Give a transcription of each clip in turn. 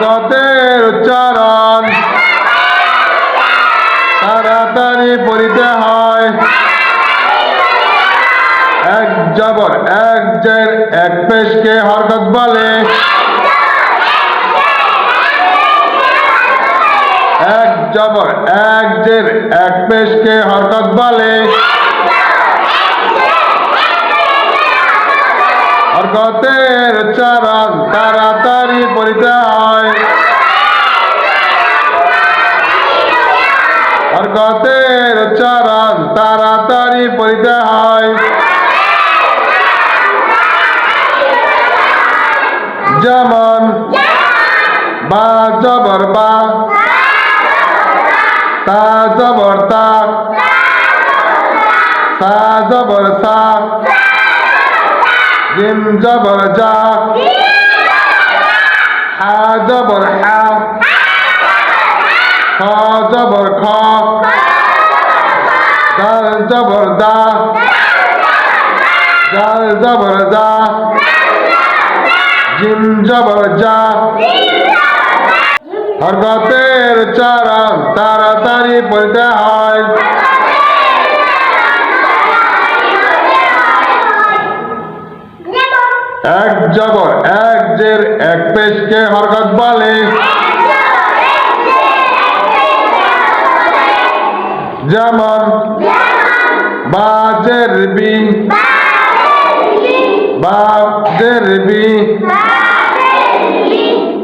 হরকতের উচ্চারণ। তাড়াতাড়ি পড়িতে হয়। এক জবর, এক জের, এক পেশকে হরকত বলে। এক জবর, এক জের, এক পেশকে হরকত বলে। হরকতের উচ্চারণ তাড়াতাড়ি পড়িতে হয়। তাড়াতাড়ি পড়িতে হয়। যেমন বা জবর বা তা জবর তা সা জবর সা জিম জবর জা হা জবর হা, খ জবর খ দাল জবর দা জাল জবর দা জিম জবর জা হরকতের চারণ তাড়াতাড়ি পড়তে হয়। এক জবর, এক জের, এক পেশকে হরকত বলে। যেমন বাজের বি বাজের বি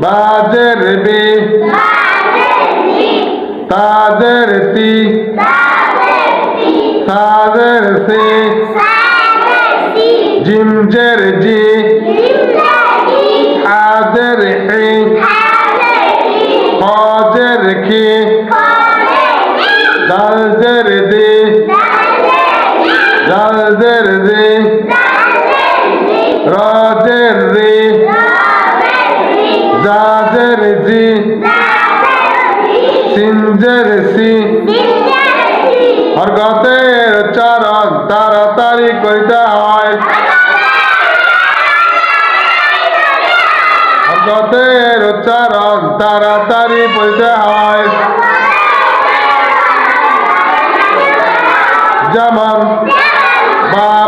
বাজের বি তাদের তি তাদের সি জিমজের জি দালজের দি রাজের রি। জাজের জি। সিনজের সি। হরকতের উচ্চারণ তাড়াতাড়ি করিতে হয়। হরকতের উচ্চারণ তাড়াতাড়ি করিতে হয়। যেমন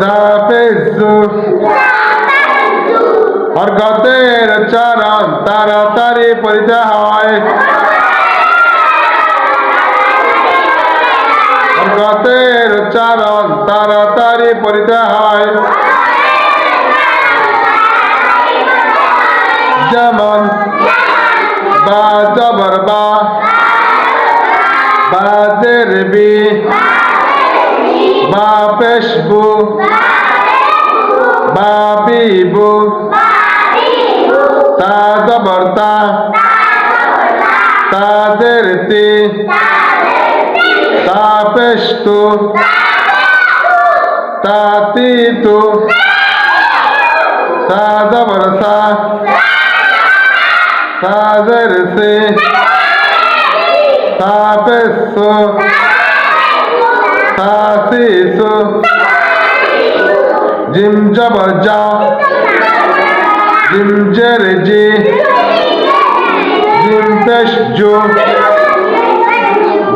হপেশ খো দালপেশ দো রালপেশ দো রাপেশ রো জাপেশ জু হরকতের চারণ তাড়াতাড়ি পড়িতে হয় হরকতের চারণ তাড়াতাড়ি পড়িতে হয় যেমন বা জবর বা বি বা পেশবু বা বিবু, তা জবর তা তাদের তি তাপেস্তু তাতিতু তাদবর সা তাদের সে তাপেসু তাসিসু জিম জবর যা জিম জের জি জিম পেশ জো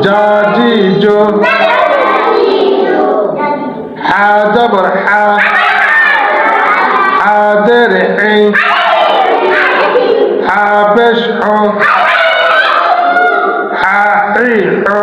জাজি জো হা জবর হা হাদের হি হা পেশ হো হা হি হো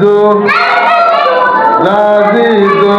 জু জাজি জু